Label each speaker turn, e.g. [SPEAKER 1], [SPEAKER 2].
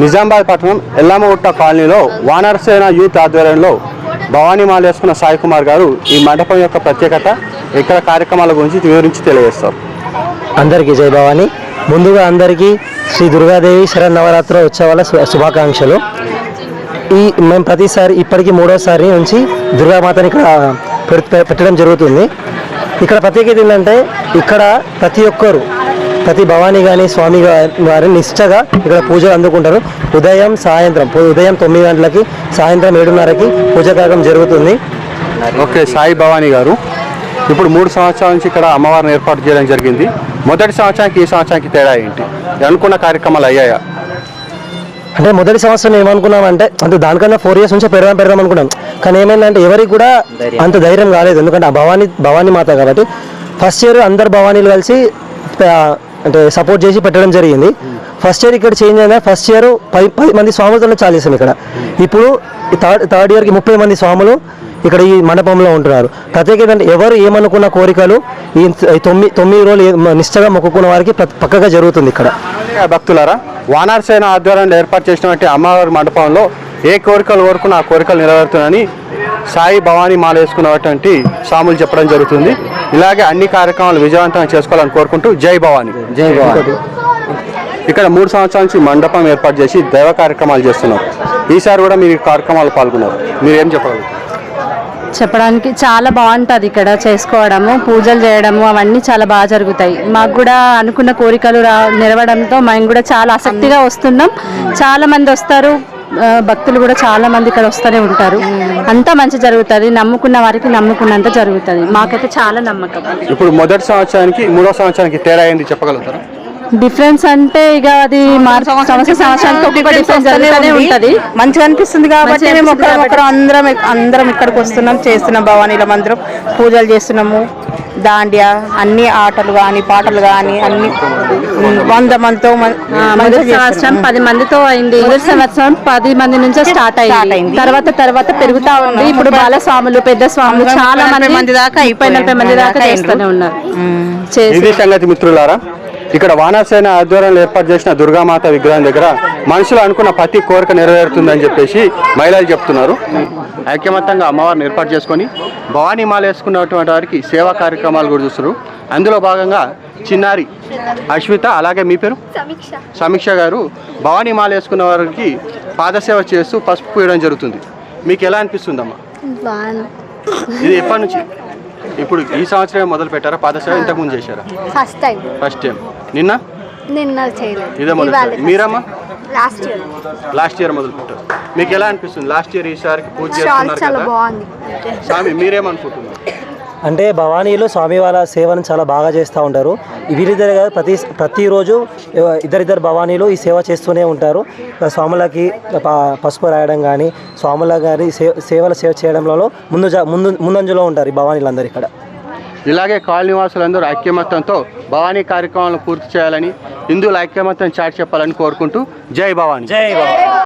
[SPEAKER 1] నిజామాబాద్ పట్టణం ఎల్లమ్మగుట్ట కాలనీలో వానరసేన యూత్ ఆధ్వర్యంలో భవానీ మాల వేసుకున్న సాయి కుమార్ గారు ఈ మండపం యొక్క ప్రత్యేకత ఇక్కడ కార్యక్రమాల గురించి వివరించి తెలియజేస్తారు.
[SPEAKER 2] అందరికీ జై భవాని. ముందుగా అందరికీ శ్రీ దుర్గాదేవి శరన్నవరాత్రి ఉత్సవాల శుభాకాంక్షలు. ఈ మేము ప్రతిసారి ఇప్పటికీ మూడోసారి నుంచి దుర్గామాతని ఇక్కడ పె- పెట్టడం జరుగుతుంది. ఇక్కడ ప్రత్యేకత ఏంటంటే ఇక్కడ ప్రతి ఒక్కరు ప్రతి భవానీ కానీ స్వామి గారి నిష్ఠగా ఇక్కడ పూజలు అందుకుంటారు. ఉదయం సాయంత్రం పొ- ఉదయం తొమ్మిది గంటలకి సాయంత్రం ఏడున్నరకి పూజ కార్యక్రమం జరుగుతుంది.
[SPEAKER 1] ఓకే సాయి భవానీ గారు. ఇప్పుడు మూడు సంవత్సరాల నుంచి ఇక్కడ అమ్మవారిని ఏర్పాటు చేయడం జరిగింది. మొదటి సంవత్సరానికి ఈ సంవత్సరానికి తేడా ఏంటి? అనుకున్న కార్యక్రమాలు అయ్యాయా?
[SPEAKER 2] అంటే మొదటి సంవత్సరం ఏమనుకున్నామంటే అంటే దానికన్నా ఫోర్ ఇయర్స్ నుంచి పెడదాం పెడదాం అనుకున్నాం. కానీ ఏమైందంటే ఎవరికి కూడా అంత ధైర్యం కాలేదు ఎందుకంటే ఆ భవానీ భవానీ మాత కాబట్టి ఫస్ట్ ఇయర్ అందరు భవానీలు కలిసి అంటే సపోర్ట్ చేసి పెట్టడం జరిగింది. ఫస్ట్ ఇయర్ ఇక్కడ చేంజ్ అయినా ఫస్ట్ ఇయర్ పది పది మంది స్వాములతో చాలు చేసాం ఇక్కడ. ఇప్పుడు ఈ థర్డ్ థర్డ్ ఇయర్కి ముప్పై మంది స్వాములు ఇక్కడ ఈ మండపంలో ఉంటున్నారు. ప్రత్యేక ఏంటంటే ఎవరు ఏమనుకున్న కోరికలు ఈ తొమ్మిది తొమ్మిది రోజులు ఏ- మొక్కుకున్న వారికి పక్కగా జరుగుతుంది ఇక్కడ.
[SPEAKER 1] భక్తులారా వానార్సేన ఆధ్వర్యంలో ఏర్పాటు చేసినటువంటి అమ్మవారి మండపంలో ఏ కోరికలు కోరుకున్న ఆ కోరికలు నెరవేరుతున్నాయని సాయి భవానీ మాల వేసుకున్నటువంటి స్వాములు చెప్పడం జరుగుతుంది. ఇలాగే అన్ని కార్యక్రమాలు విజయవంతంగా చేసుకోవాలని కోరుకుంటూ జై భవానీ.
[SPEAKER 2] జై భవాని.
[SPEAKER 1] ఇక్కడ మూడు సంవత్సరాల నుంచి మండపం ఏర్పాటు చేసి దైవ కార్యక్రమాలు చేస్తున్నారు. ఈసారి కూడా మీరు ఈ కార్యక్రమాలు పాల్గొన్నారు. మీరు ఏం చెప్పగలరు?
[SPEAKER 3] చెప్పడానికి చాలా బాగుంటుంది ఇక్కడ చేసుకోవడము పూజలు చేయడము అవన్నీ చాలా బాగా జరుగుతాయి. మాకు కూడా అనుకున్న కోరికలు రా నెరవడంతో మేము కూడా చాలా ఆసక్తిగా వస్తున్నాం. చాలా మంది వస్తారు. భక్తులు కూడా చాలా మంది ఇక్కడ వస్తూనే ఉంటారు. అంతా మంచి జరుగుతుంది. నమ్ముకున్న వారికి నమ్ముకున్నంత జరుగుతుంది. మాకైతే చాలా నమ్మకం.
[SPEAKER 1] ఇప్పుడు మొదటి సంవత్సరానికి మూడో సంవత్సరానికి తేడా ఏంది చెప్పగలుగుతారా?
[SPEAKER 3] డిఫరెన్స్ అంటే ఇక అది మార్- సంవత్సరం సంవత్సరానికి ఒక్కొక్క డిఫరెన్స్ జరుగుతూనే ఉంటుంది.
[SPEAKER 4] మంచిగా అనిపిస్తుంది కాబట్టి మేము ఒకరం అందరం అందరం ఇక్కడికి వస్తున్నాం చేస్తున్నాం భవానీల మందిరం పూజలు చేస్తున్నాము. దాండియా అన్ని ఆటలు కానీ పాటలు కానీ అన్ని వంద మందితో.
[SPEAKER 3] సంవత్సరం పది మందితో అయింది మొదటి సంవత్సరం పది మంది నుంచే స్టార్ట్
[SPEAKER 4] Start
[SPEAKER 3] అయింది. తర్వాత తర్వాత పెరుగుతా ఉంది ఇప్పుడు బాలస్వాములు పెద్ద స్వాములు చాలా మంది
[SPEAKER 4] మంది దాకా
[SPEAKER 3] ముప్పై నలభై మంది. దాకా చేస్తూనే. ఉన్నారు. చేసి
[SPEAKER 1] ఇది సంగతి మిత్రులారా ఇక్కడ వానరసేన ఆధ్వర్యంలో ఏర్పాటు చేసిన దుర్గామాత విగ్రహం దగ్గర మనుషులు అనుకున్న ప్రతి కోరిక నెరవేరుతుందని చెప్పేసి మహిళలు చెప్తున్నారు. ఐక్యమత్యంగా అమ్మవారిని ఏర్పాటు చేసుకొని భవానీ మాల వేసుకున్నటువంటి వారికి సేవా కార్యక్రమాలు కూడా చూస్తారు అందులో భాగంగా చిన్నారి అశ్విత అలాగే మీ పేరు? సమీక్ష. గారు భవానీ మాల వేసుకున్న వారికి పాదసేవ చేస్తూ పసుపు పూయడం జరుగుతుంది. మీకు ఎలా అనిపిస్తుందమ్మా? ఇది ఎప్పటి నుంచి? ఇప్పుడు ఈ సంవత్సరమే మొదలు పెట్టారా? పాదసేవ ఇంతకు ముందు చేశారా?
[SPEAKER 5] ఫస్ట్ టైం
[SPEAKER 1] ఫస్ట్ టైం నిన్న?
[SPEAKER 5] నిన్న చేయలేదు.
[SPEAKER 1] ఇదే మొదలు మీరమ్మా?
[SPEAKER 5] లాస్ట్ ఇయర్
[SPEAKER 1] లాస్ట్ ఇయర్ మొదలు పెట్టారు. మీకు ఎలా అనిపిస్తుంది? లాస్ట్ ఇయర్ ఈసారికి పూజ చేస్తున్నారు
[SPEAKER 5] చాలా
[SPEAKER 1] కదా?
[SPEAKER 5] బాగుంది.
[SPEAKER 1] స్వామి మీరేమనుకుంటున్నారు?
[SPEAKER 2] అంటే భవానీలో స్వామి వాళ్ళ సేవను చాలా బాగా చేస్తూ ఉంటారు. వీరిద్దరు కాదు ప్రతి ప్రతిరోజు ఇద్దరిద్దరు భవానీలు ఈ సేవ చేస్తూనే ఉంటారు. స్వాములకి ప- పసుపు రాయడం కానీ స్వాముల గారి సే- సేవల సేవ చేయడంలో ముందు ముందు ముందంజలో ఉంటారు ఈ భవానీలందరూ ఇక్కడ.
[SPEAKER 1] ఇలాగే కాలనీ వాసులందరూ ఐక్యమత్యంతో భవానీ కార్యక్రమాలను పూర్తి చేయాలని హిందువుల ఐక్యమత్యం చాటి చెప్పాలని కోరుకుంటూ జై భవానీ.
[SPEAKER 2] జై